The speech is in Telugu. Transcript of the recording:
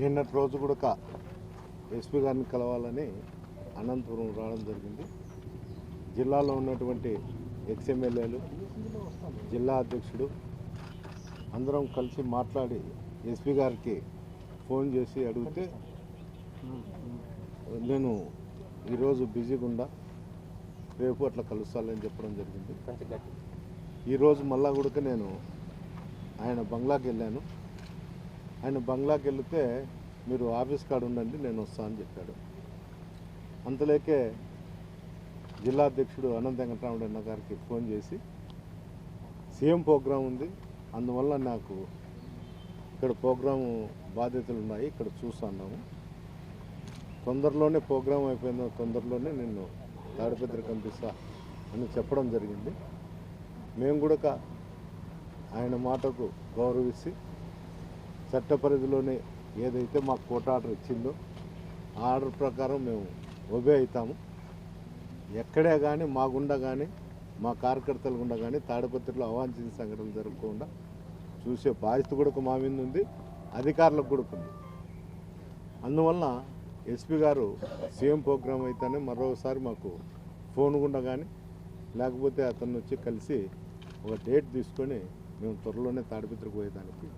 నిన్నటి రోజు కూడా ఎస్పీ గారిని కలవాలని అనంతపురం రావడం జరిగింది. జిల్లాలో ఉన్నటువంటి ఎక్స్ఎమ్మెల్యేలు జిల్లా అధ్యక్షుడు అందరం కలిసి మాట్లాడి ఎస్పీ గారికి ఫోన్ చేసి అడిగితే నేను ఈరోజు బిజీగా ఉండా రేపు అట్లా కలుస్తానని చెప్పడం జరిగింది. ఈరోజు మళ్ళా కూడా నేను ఆయన బంగ్లాకి వెళ్ళాను ఆయన బంగ్లాకి వెళితే మీరు ఆఫీస్ కాడ ఉండండి నేను వస్తాను అని చెప్పాడు. అంతలేకే జిల్లా అధ్యక్షుడు అనంత వెంకటరాముడు అన్న గారికి ఫోన్ చేసి సీఎం ప్రోగ్రాం ఉంది అందువల్ల నాకు ఇక్కడ ప్రోగ్రాము బాధ్యతలు ఉన్నాయి ఇక్కడ చూస్తున్నాము తొందరలోనే ప్రోగ్రాం అయిపోయిందో తొందరలోనే నిన్ను తాడిపత్రి కనిపిస్తా అని చెప్పడం జరిగింది. మేము కూడా ఆయన మాటకు గౌరవించి చట్ట పరిధిలోనే ఏదైతే మాకు కోర్టు ఆర్డర్ ఇచ్చిందో ఆ ఆర్డర్ ప్రకారం మేము ఒబే అవుతాము. ఎక్కడే కానీ మా గుండా కానీ మా కార్యకర్తలు గుండా కానీ తాడిపత్రిలో అవాంఛిత సంఘటనలు జరగకుండా చూసే బాధ్యత కూడా మా మీద ఉంది అధికారులకు కూడా ఉంది. అందువలన ఎస్పీ గారు సీఎం ప్రోగ్రాం అయితేనే మరోసారి మాకు ఫోన్ గుండా కానీ లేకపోతే అతను వచ్చి కలిసి ఒక డేట్ తీసుకొని మేము త్వరలోనే తాడిపత్రికి పోయేదానికి